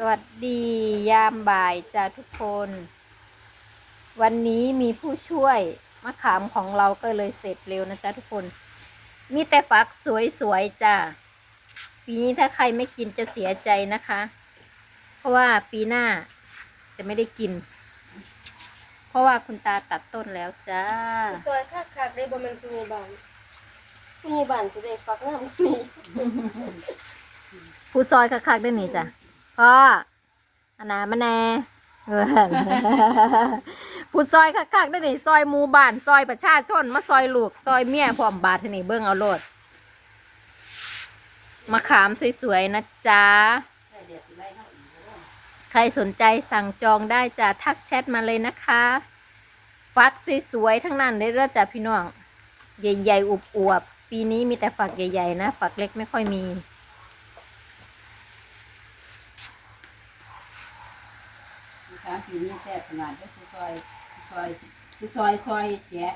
สวัสดียามบ่ายจ้าทุกคน วันนี้มีผู้ช่วยมะขามของเราก็เลยเสร็จเร็วนะจ๊ะทุกคน มีแต่ฝักสวยๆจ้าปีนี้ถ้าใครไม่กินจะเสียใจนะคะ เพราะว่าปีหน้าจะไม่ได้กิน เพราะว่าคุณตาตัดต้นแล้วจ้าซอยคักคักๆได้บ่แมันผู้ใหญ่บ้านผู้ใหญ่บ้านสิได้ฟักน้ำมีผู้ซอยคักๆได้หนิจ้ะ พ่ออันนามาแน่เออผู้ซอยคักๆได้หนซอยหมู่บ้านซอยประชาชนมาซอยลูกซอยเมียพร้อมบาทนี่เบิ่งเอาโลดมะขามสวยๆนะจ๊ะ ใครสนใจสั่งจองได้จะทักแชทมาเลยนะคะ ฟักสวยๆทั้งนั้นเลยเด้อจ้ะพี่น้อง ใหญ่ๆอวบๆปีนี้มีแต่ฝักใหญ่ ๆ นะ ฝักเล็กไม่ค่อยมี สามปีนี้แซ่บขนาดก็คือซอยซอยคือซอยซอยแกะ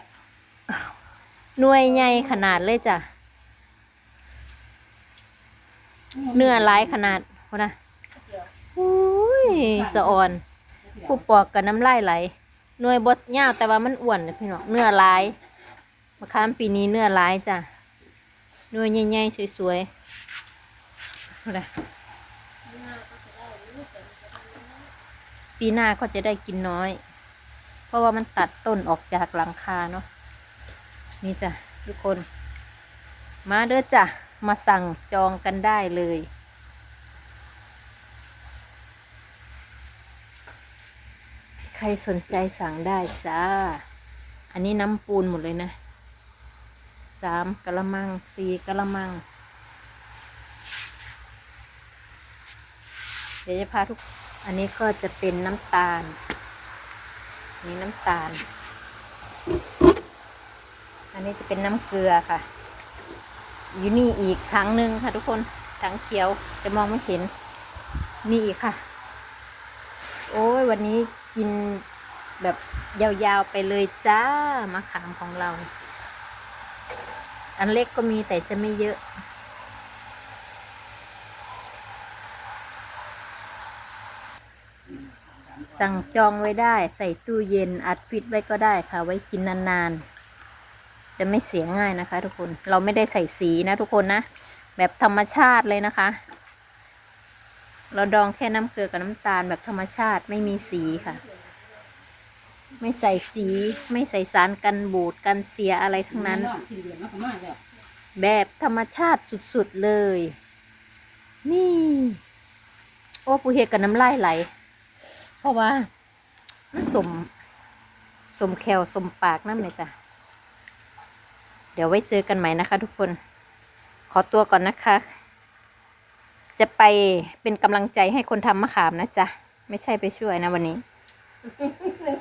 หน่วยใหญ่ขนาดเลยจ้ะเนื้อหลายขนาดพอนะอุ้ยสะออนผู้ปอกกับน้ำลายไหลหน่วยบดยาวแต่ว่ามันอ้วนนะพี่น้องเนื้อหลายมะขามปีนี้เนื้อหลายจ้ะหน่วยใหญ่ๆสวยๆพอนะ ปีหน้าก็จะได้กินน้อย เพราะว่ามันตัดต้นออกจากหลังคาเนาะนี่จ้ะทุกคน มาเด้อจ้ะมาสั่งจองกันได้เลยใครสนใจสั่งได้จ้า อันนี้น้ำปูนหมดเลยนะ สามกะละมัง สี่กะละมัง เดี๋ยวจะพาทุก อันนี้ก็จะเป็นน้ำตาล นี่น้ำตาล อันนี้จะเป็นน้ำเกลือค่ะ อยู่นี่อีกถังหนึ่งค่ะทุกคนถังเขียวจะมองไม่เห็น นี่อีกค่ะ โอ้ยวันนี้กินแบบยาวๆไปเลยจ้ามะขามของเรา อันเล็กก็มีแต่จะไม่เยอะ สั่งจองไว้ได้ ใส่ตู้เย็นอัดฟิตไว้ก็ได้ค่ะ ไว้กินนานๆ จะไม่เสียง่ายนะคะ ทุกคนเราไม่ได้ใส่สีนะทุกคนนะ แบบธรรมชาติเลยนะคะ เราดองแค่น้ำเกลือกับน้ำตาลแบบธรรมชาติไม่มีสีค่ะ ไม่ใส่สีไม่ใส่สารกันบูดกันเสียอะไรทั้งนั้น แบบธรรมชาติสุดๆเลย นี่ โอ้ปูเห็ดกับน้ำลายไหล เพราะว่ามันสมสมแคลสมปากนั่นเลยจ้ะ เดี๋ยวไว้เจอกันใหม่นะคะ ทุกคน ขอตัวก่อนนะคะ จะไปเป็นกำลังใจให้คนทำมะขามนะจ๊ะ ไม่ใช่ไปช่วยนะวันนี้